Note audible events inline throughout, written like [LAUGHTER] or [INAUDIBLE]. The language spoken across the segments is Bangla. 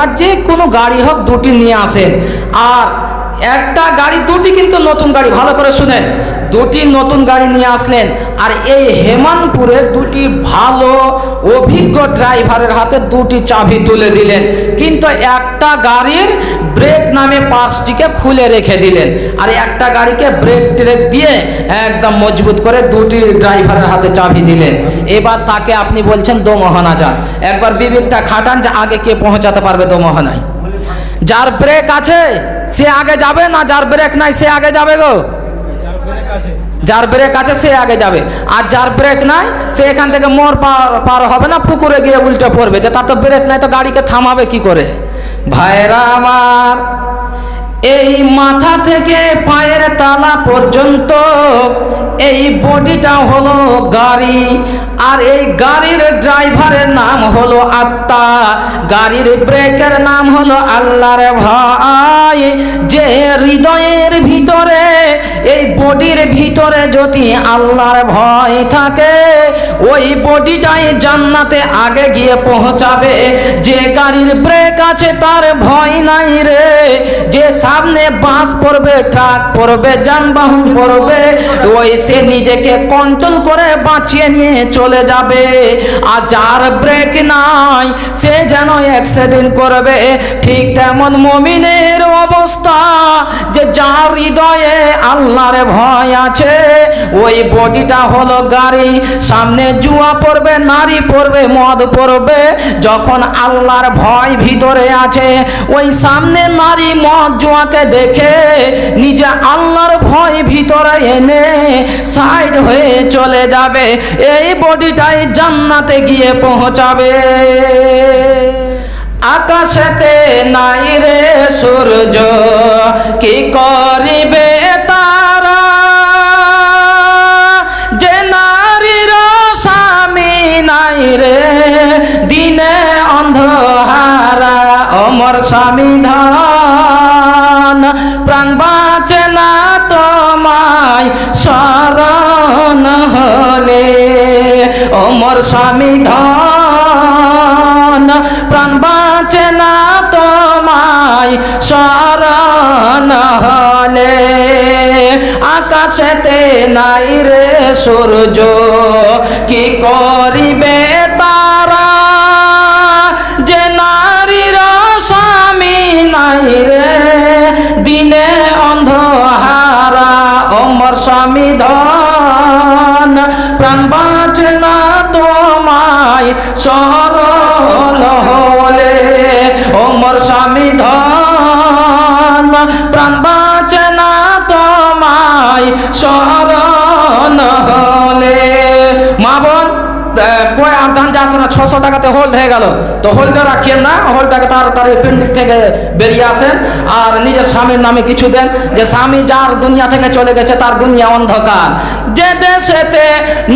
আর যে কোনো গাড়ি হোক দুটি নিয়ে আসেন। আর একটা গাড়ি, দুটি কিন্তু নতুন গাড়ি, ভালো করে শুনেন। দুটি নতুন গাড়ি নিয়ে আসলেন, আর এই হেমানপুরে দুটি ভালো, অভিজ্ঞ ড্রাইভারের হাতে দুটি চাবি তুলে দিলেন। কিন্তু একটা গাড়ির ব্রেক নামে পার্সটিকে খুলে রেখে দিলেন, আর একটা গাড়িকে ব্রেক ট্রেক দিয়ে একদম মজবুত করে দুটি ড্রাইভারের হাতে চাবি দিলেন। এবার তাকে আপনি বলছেন, দোমোহনা যান একবার বিবেকটা খাটান যে আগে কে পৌঁছাতে পারবে দোমোহনায়। যার ব্রেক আছে সে আগে যাবে না যার ব্রেক নাই সে আগে যাবে গো? যার ব্রেক আছে সে আগে যাবে। আর যার ব্রেক নাই, সে এখান থেকে মোর পার পার হবে না, পুকুরে গিয়ে উল্টে পড়বে। যে তার তো ব্রেক নাই, তো গাড়িকে থামাবে কি করে? ভাইরা আমার, এই মাথা থেকে পায়ের তালা পর্যন্ত এই বডিটা হলো গাড়ি, আর এই গাড়ির ড্রাইভারের নাম হলো আত্মা। গাড়ির ব্রেকের নাম হলো আল্লাহর ভাই যে হৃদয়ের ভিতরে, এই বডির ভিতরে যদি আল্লাহর ভয় থাকে, ওই বডিটাই জান্নাতে আগে গিয়ে পৌঁছাবে। যে গাড়ির ব্রেক আছে তার ভয় নাই রে। যে সামনে বাস পড়বে, ট্রাক পড়বে, যানবাহন পড়বে, ওই সে নিজেকে কন্ট্রোল করে বাঁচিয়ে নিয়ে চলে যাবে। আর যার ব্রেক নাই, সে যেন অ্যাক্সিডেন্ট করবে। ঠিক তেমন মমিনের অবস্থা যার হৃদয়ে আল্লাহর ভয় আছে। ওই বডিটা হলো গাড়ি। সামনে জুয়া পড়বে, নারী পড়বে, মদ পড়বে। যখন আল্লাহর ভয় ভিতরে আছে, ওই সামনে নারী মদ, জুয়াকে দেখে নিজে আল্লাহর ভয় ভিতরে এনে সাইড হয়ে চলে যাবে। এই বডিটাই জান্নাতে গিয়ে পৌঁছাবে। আকাশেতে নাই রে সূর্য, কি করিবে স্বামী ধন, প্রাণ বাঁচে না তোমায় শরণ হলে। আকাশেতে নাই রে সূর্য, কি করিবে তারা? যে নারীর স্বামী নাই রে, দিনে অন্ধহারা, অমর স্বামী ধন, প্রাণ তোমায় সরল হলে অমর স্বামী ধন, প্রাণ বাঁচে না তোমায় সরল হলে মা বোন কয় আর ধান যাচ্ছে না, ছশো টাকাতে হোল্ড হয়ে গেল। তো হোল্ডে রাখিয়েন না হোল্ডটাকে তাড়াতাড়ি পেন্ডিং থেকে বেরিয়ে আসেন। আর নিজের স্বামীর নামে কিছু দেন, যে স্বামী যার দুনিয়া থেকে চলে গেছে, তার দুনিয়া অন্ধকার। যে দেশেতে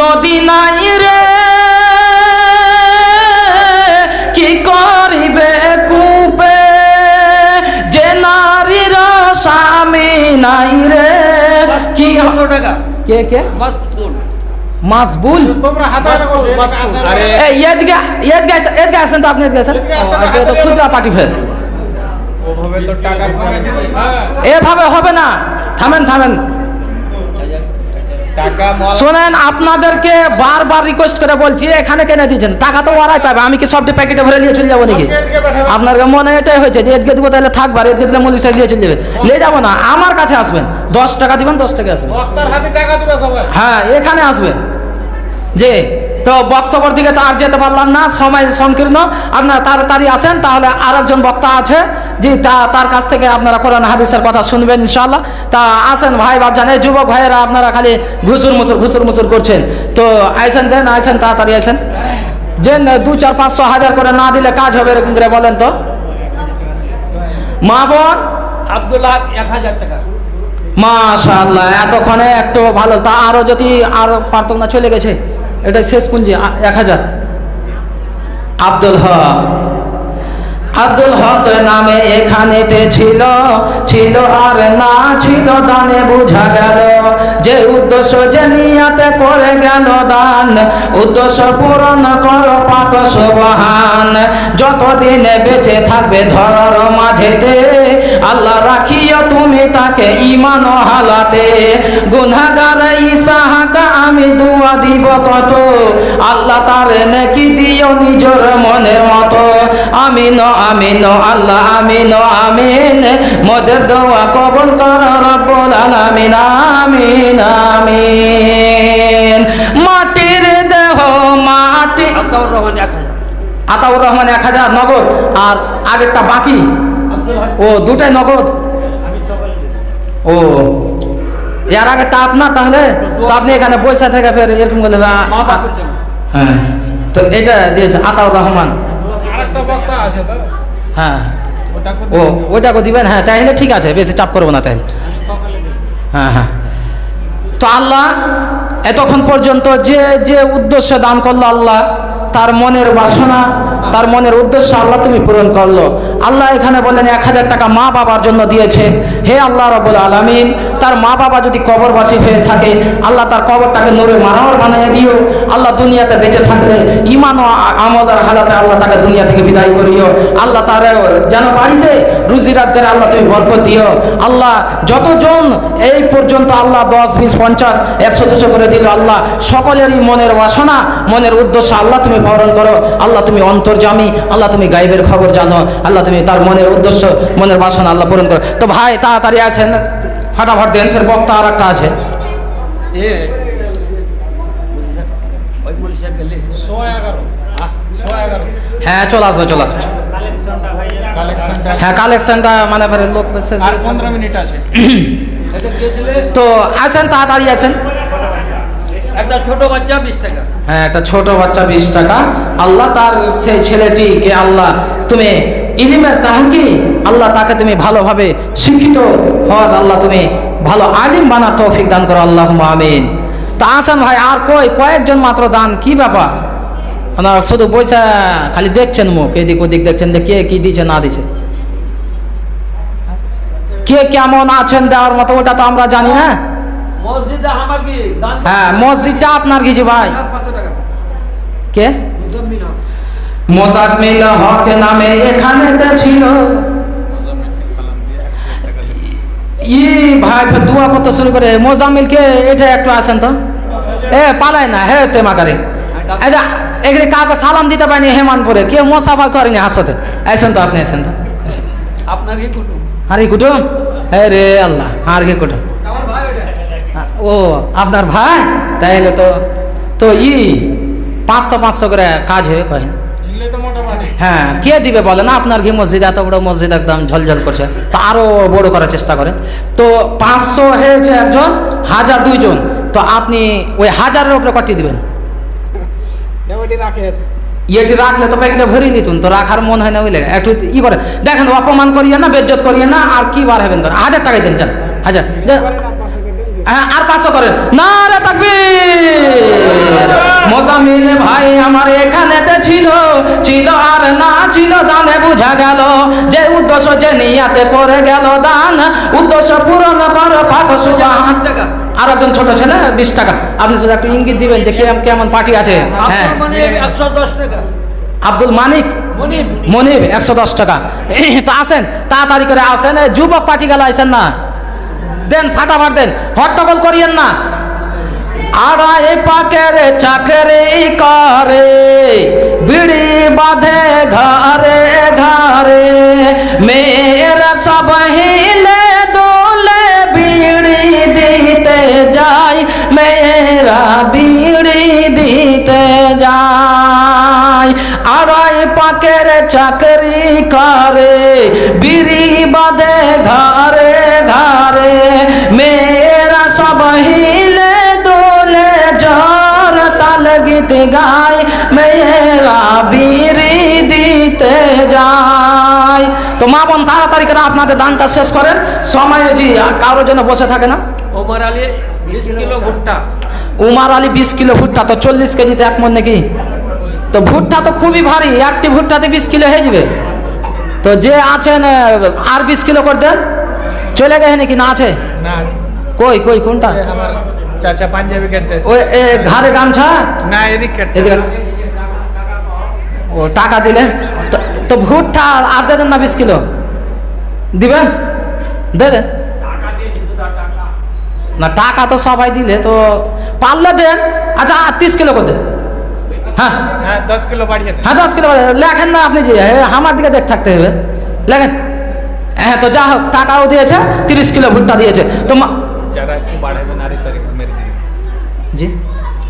নদী নাই রে নাই রে। কি টাকা? কে কে? মাসবুল। তোমরা। আরে এই এদিকে এদিকে আসেন তো আপনি এদিকে আসেন, তো খুচরা পার্টি ফেল ওভাবে তো টাকা হ্যাঁ। এভাবে হবে না। থামেন থামেন। শোনেন আপনাদেরকে বারবার রিকোয়েস্ট করে বলছি এখানে কেনে দিয়েছেন? টাকা তো ওরাই পাবে আমি কি সবটি প্যাকেটে ভরে নিয়ে চলে যাব নাকি? আপনার মনে এটাই হয়েছে যে এদিকে দেবো তাহলে থাকবার এদিকে দিলে সাহেব দিয়ে চলে যাবে। নিয়ে যাব না আমার কাছে আসবেন। দশ টাকা দিবেন দশ টাকা আসবেন হ্যাঁ এখানে আসবেন। যে তো বক্তব্যের দিকে তো আর যেতে পারলাম না সময় সংকীর্ণ। আপনারা তাড়াতাড়ি আসেন তাহলে আর একজন বক্তা আছে যে তা তার কাছ থেকে আপনারা কোরআন হাদিসের কথা শুনবেন ইনশাল্লাহ তা আসেন ভাই বাপজান এই যুবক ভাইয়েরা আপনারা খালি ঘুসুর মুসুর ঘুসুর মুসুর করছেন। তো আইসেন দেন আইসেন তাড়াতাড়ি আইসেন। যে দু চার পাঁচশো হাজার করে না দিলে কাজ হবে এরকম করে বলেন তো। মা বোন? আব্দুল্লাহ এক হাজার টাকা। মাশাআল্লাহ এতক্ষণে একটু ভালো। তা আরও যদি আর পারতাম না চলে গেছে? এটা শেষ পুঞ্জি এক হাজার। আব্দুল হক। আব্দুল হক নামে এখানেতে ছিল ছিল আর না ছিল, দানে বুঝা গেল যে উদ্দেশ্য যে নিয়াতে করে গেল দান। উদ্দেশ্য পূরণ করো পাক সুবহান। যতদিন বেঁচে থাকবে ধরার মাঝেতে আল্লাহ রাখিও তুমি তাকে ইমান হালাতে। গুনাগার ইসাহাকা আমি দুয়া দিব কত? আল্লাহ তার নাকি দিও নিজের মনের মতো। আমিন আমিন আল্লাহ আমিন আমিন। মোদের দোয়া কবুল কর রব্বুল আলামিন আমিন আমিন। মাটির দেহ মাটি আতাউর রহমান এক হাজার নগদ। আর আগেরটা বাকি। ও দুটাই নগদ? ও। এর আগেরটা আপনার তাহলে? তো আপনি এখানে বৈশা থেকে ফের এরকম করলে হ্যাঁ। তো এটা দিয়েছে আতাউর রহমান। আরেকটা বক্তা আছে তো। হ্যাঁ। ওটা ও ওইটাকে দিবেন? হ্যাঁ তাহলে ঠিক আছে বেশি চাপ করব না তাহলে। হ্যাঁ হ্যাঁ। তো আল্লাহ এতক্ষণ পর্যন্ত যে যে উদ্দেশ্যে দান করল আল্লাহ তার মনের বাসনা তার মনের উদ্দেশ্য আল্লাহ তুমি পূরণ করল। আল্লাহ এখানে বললেন, এক হাজার টাকা মা বাবার জন্য দিয়েছে। হে আল্লাহ রবুল আলমিন, তার মা বাবা যদি কবরবাসী হয়ে থাকে, আল্লাহ তার কবরটাকে নূরে মানাওয়ার বানিয়ে দিও। আল্লাহ দুনিয়াতে বেঁচে থাকলে ইমান ও আ- হালাতে আল্লাহ তাকে দুনিয়া থেকে বিদায় করিও। আল্লাহ তার যেন বাড়িতে রুজি রাজগারে আল্লাহ তুমি বরকত দিও। আল্লাহ যতজন এই পর্যন্ত আল্লাহ দশ, বিশ, পঞ্চাশ, একশো, দুশো করে দিল, আল্লাহ সকলেরই মনের বাসনা, মনের উদ্দেশ্য আল্লাহ তুমি পূরণ করো। আল্লাহ তুমি অন্তর্জামী আল্লাহ তুমি গাইবের খবর জানো আল্লাহ তুমি তার মনের উদ্দেশ্য মনের বাসনা আল্লাহ পূরণ করো। তো ভাই তাড়াতাড়ি আছেন ফাটাফাট দেন ফের বক্তা আর একটা আছে। এগারো। হ্যাঁ চলে আসবে চলে আসবে। হ্যাঁ কালেকশনটা মানে লোক পনেরো মিনিট আছে। তো আসেন তাড়াতাড়ি আছেন একটা ছোট বাচ্চা বিশ টাকা। হ্যাঁ একটা ছোট বাচ্চা বিশ টাকা। আল্লাহ তার সেই ছেলেটিকে আল্লাহ, তুমি ইলিমের তাহাকি, আল্লাহ তাকে তুমি ভালোভাবে শিক্ষিত হওয়ার আল্লাহ তুমি ভালো আলিম বানা তৌফিক দান করো আল্লাহ আমিন। তা আসান ভাই, আর কই কয়েকজন মাত্র দান, কি ব্যাপার? ওনারা শুধু বইসা খালি দেখছেন মুখ, এদিক ওদিক দেখছেন কে কি দিছে, না দিছে। কে কেমন আছেন দেওয়ার মতো, ওটা তো আমরা জানি না। হ্যাঁ মসজিদটা আপনার কিছু ভাই? কে? মুজাম্মিল হক। মোজাকমিল হক নামে এখানে ছিল। ই ভাই দোয়া করতে শুরু করে। মোজামিলকে এটা একটু আসেন তো। এ পালায় না। হে তে মাকারে এটা এখানে কাউকে সালাম দিতে পারেনি হেমানপুরে। কেউ মোসাফা করেনি হাসতে। আসেন তো আপনি আসেন তো। আপনার কি কুটুম? আর কি কুটুম? হে রে আল্লাহ আর কি কুটুম? ও আপনার ভাই? তাইলে তো তো ই পাঁচশো পাঁচশো করে কাজ হয়ে কহেন হ্যাঁ কে দিবে বলে না? আপনার কি মসজিদ এত বড় মসজিদ একদম ঝলঝল করছে। তো আরও বড় করার চেষ্টা করে। তো পাঁচশো হয়েছে একজন হাজার দুইজন। তো আপনি ওই হাজারের উপরে কটি দিবেন? [LAUGHS] ইয়েটি রাখলে তো প্যাকেটে ভরিয়ে নিতুন তো রাখার মন হয় না বুঝলে? একটু ই করে দেখেন অপমান করিয়ে না বেজ্জত করিয়ে না আর কি বার হবেন হাজার টাকাই দেন চান হাজার। হ্যাঁ আর পাঁচশো করেন। না রে তাকবীর মোজামিল ভাই আমার এখানেতে ছিল ছিল আর না ছিল দানে বুঝা গেল যে উদ্দেশ্য যে নিয়াতে করে গেল দান উদ্দেশ্য পূরণ কর পাক সুবাহ। আর একজন ছোট ছেলে বিশ টাকা। আপনি শুধু একটু ইঙ্গিত দিবেন যে কেমন কেমন পার্টি আছে? হ্যাঁ। আব্দুল মানিক? মনিব। মনিব একশো দশ টাকা। তো আসেন তাড়াতাড়ি করে আসেন। যুবক পার্টি গেল আসেন না। দেন, ফাটাফাট দেন। হট্টগোল করিয়েন না। আড়াই পাকের চাকরি করে, বিড়ি বাঁধে ঘরে ঘরে। মেয়েরা সব হিলে দোলে বিড়ি দিতে যায়, মেয়েরা বিড়ি দিতে যায়। আড়াই পাকের চাকরি করে বিড়ি দিতে যায় তো মা বোন তাড়াতাড়ি করে আপনাদের দানটা শেষ করেন। সময় জি কারোর জন্য বসে থাকে না। ওমর আলী বিশ কিলো ভুট্টা। উমার আলী বিশ কিলো ভুট্টা তো চল্লিশ কেজিতে এক মন নাকি? তো ভুট্টা তো খুবই ভারী একটি ভুট্টাতে বিশ কিলো হয়ে যাবে। তো যে আছেন আর বিশ কিলো করে দেন। চলে গেছে নাকি? না আছে? কই কই কোনটা? চাচা পাঞ্জাবি ওই ঘাড়ে গামছা? না এদিক এদিকে ও টাকা দিলেন তো- ভুট্টা আর দিয়ে দেন না বিশ কিলো। দিবেন দে দেন না টাকা তো সবাই দিলে তো পারলে দেন আচ্ছা তিরিশ কিলো করে দেন হ্যাঁ। হ্যাঁ দশ কিলো বাড়িয়ে হ্যাঁ দশ কিলো লেখেন না আপনি যে আমার দিকে দেখ থাকতে হবে। লেখেন। হ্যাঁ তো যা হোক টাকাও দিয়েছে তিরিশ কিলো ভুট্টা দিয়েছে। তো যারা বাড়াবে নারী তারিখ জি।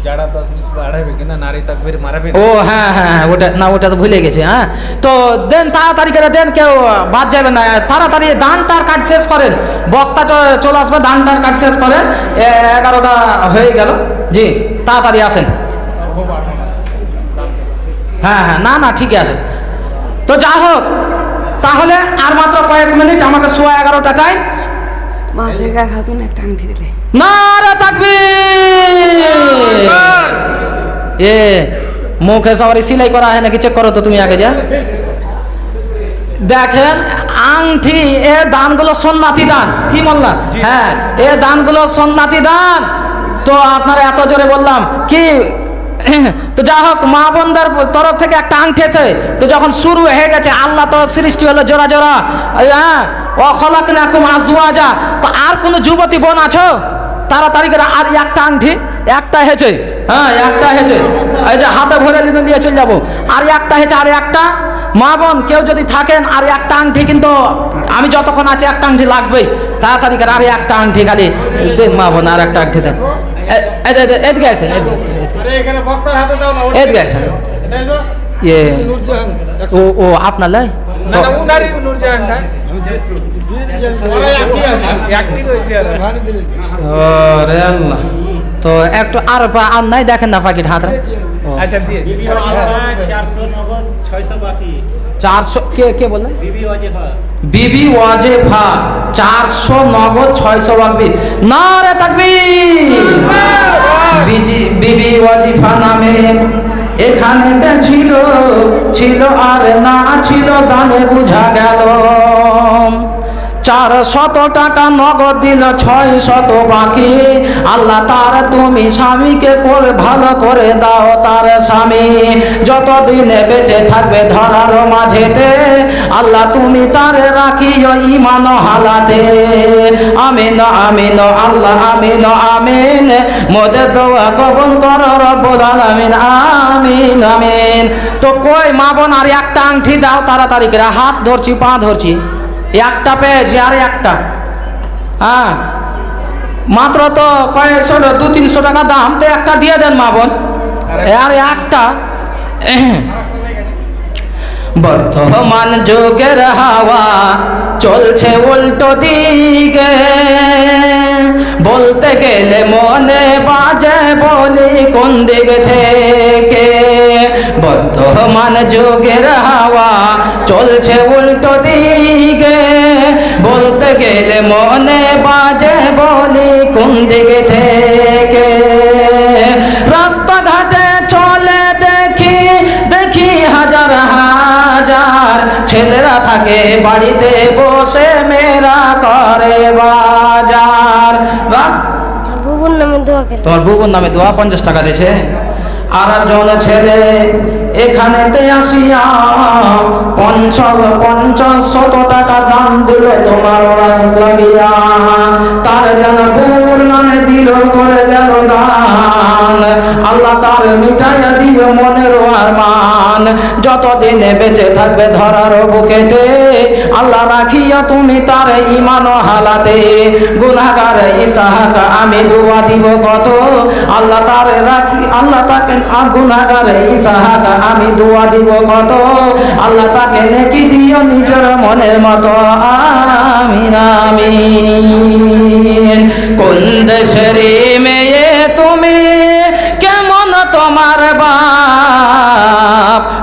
যারা দশ বিশ বাড়াবে কিনা নারী তাকবির মারাবে ও হ্যাঁ হ্যাঁ ওটা না ওটা তো ভুলে গেছি হ্যাঁ তো দেন তাড়াতাড়ি করে দেন কেউ বাদ যাবে না তাড়াতাড়ি দানটার কাজ শেষ করেন বক্তা চলে আসবে দানটার কাজ শেষ করেন এগারোটা হয়ে গেল জি তাড়াতাড়ি আসেন হ্যাঁ হ্যাঁ না না ঠিকই আছে তো যা হোক তাহলে আর মাত্র কয়েক মিনিট আমাকে সোয়া এগারোটা টাইম মাফিকা খাতুন একটা আংটি দিলে। না রে এ মুখে সবারই সিলাই করা হয় নাকি? চেক করো তো তুমি আগে যা। দেখেন আংটি এ দানগুলো সন্ন্যাতি দান। কি বললাম? হ্যাঁ এ দানগুলো সন্ন্যাতি দান। তো আপনারা এত জোরে বললাম কি [COUGHS] তো যা হোক মা বোনদের তরফ থেকে একটা আংটি আছে। তো যখন শুরু হয়ে গেছে, আল্লাহ তো সৃষ্টি হলো জোড়া জোড়া। হ্যাঁ ও খলাক না কুম আজওয়াজা। তো আর কোনো যুবতী বোন আছো? তাড়াতাড়ি করে আর একটা আংটি, একটা হেছে হ্যাঁ একটা হেছে এই যে হাতে ভরে নিয়ে দিয়ে চলে যাব। আর একটা হেছে আর একটা। মা বোন, কেউ যদি থাকেন, আর একটা আংটি কিন্তু আমি যতক্ষণ আছি, একটা আংটি লাগবেই। তাড়াতাড়ি করে আর একটা আংটি খালি। মা বোন, আর একটা আংটি দেন। এদিকে আছে এদিকে আছে এদিকে আছে। আরে এখানে বক্তার হাতে দাও না ওটা- এদিকে আছে এটাই তো ইয়ে ও ও আপনার লাই? তো একটু আর আর নাই দেখেন না পাখির হাতটা। আচ্ছা দিয়েছি। চারশো কে কে বললেন? বিবি ওয়াজেফা। বিবি ওয়াজেফা চারশো নগদ ছয়শো বাকবি না রে থাকবি বিবি ওয়াজিফা নামে এখানে ছিল ছিল আর না ছিল দানে বুঝা গেল। চার শত টাকা নগদ দিল ছয় শত বাকি। আল্লাহ তার তুমি স্বামীকে করে ভালো করে দাও তার স্বামী। যতদিনে বেঁচে থাকবে ধরার মাঝেতে, আল্লাহ তুমি তার রাখিও ইমান হালাতে। আমিন আমিন, আল্লাহ, আমিন আমিন। মোদের দোয়া কবুল কর রব্বুল আলামিন, আমিন আমিন। তো কই মা বোন, আর একটা আংটি দাও তাড়াতাড়ি করে, হাত ধরছি, পা ধরছি। একটা পেয়েছি, আর একটা। হ্যাঁ। মাত্র তো কয়েকশো দু তিনশো টাকা দাম, তো একটা দিয়ে দেন মা বোন। আর একটা বর্তমান যুগের হাওয়া চলছে উল্টো দিকে। বলতে গেলে মনে বাজে বলি কোন দিক থেকে। বর্তমান যুগের হাওয়া চলছে উল্টো দিকে। বলতে গেলে মনে বাজে বলি কোন দিক থেকে? রাস্তাঘাটে চলে দেখি দেখি হাজার হাজার ছেলেরা থাকে বাড়িতে বসে মেয়েরা করে বাজার। তোমার বুবুর নামে দোয়া পঞ্চাশ টাকা দিয়েছে? আর একজন ছেলে এখানেতে আসিয়া পঞ্চাশ পঞ্চাশ শত টাকা দাম দিল তোমার লাগিয়া। তার যেন বুবুর নামে দিল করে গেল দান। আল্লাহ তার মিটাইয়া দিল মনের আরমান যতদিনে বেঁচে থাকবে ধরার বুকেতে, আল্লাহ রাখিয়া তুমি তার ইমান হালাতে। গুনাগার ইসাহাক, আমি দোয়া দিব কত? আল্লাহ তার রাখি, আল্লাহ তাকে গুনাগার ইসাহাক, আমি দোয়া দিব কত? আল্লাহ তাকে নেকি দিও নিজের মনের মতো। আমিন আমিন। কোন দেশের মেয়ে তুমি? কেমন তোমার বাপ?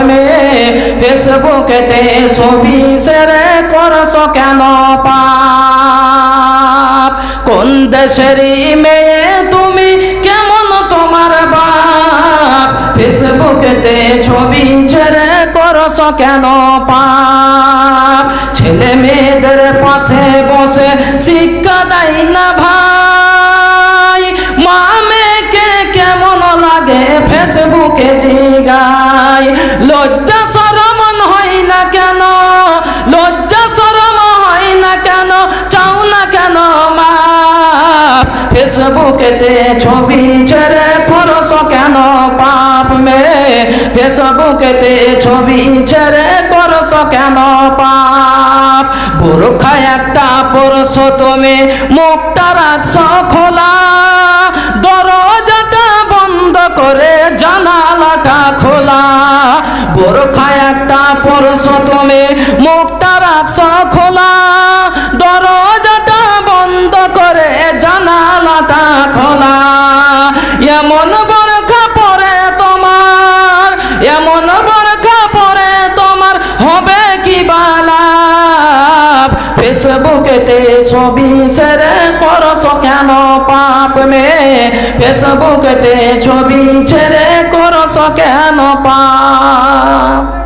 মে ফেসবুকেতে ছবি কেন পাপ? কোন দেশের মেয়ে তুমি কেমন তোমার বাপ? ফেসবুকেতে ছবি ছেড়ে করছ কেন পাপ? ছেলে মেয়েদের পাশে বসে শিক্ষা দেয় না ভাই ফেসবুকেতে ছবি ছেড়ে করস কেন পাপ মে? ফেসবুকেতে ছবি ছেড়ে কেন পাপ? বোরখা একটা তুমি মুখটা খোলা। দরজাটা বন্ধ করে জানালাটা খোলা। বোরখা একটা পরশ তুমি মুখটা ফেসবুকেতে ছবি সেরে করস কেন পাপ মে? ফেসবুকেতে ছবি ছেড়ে করস কেন পাপ?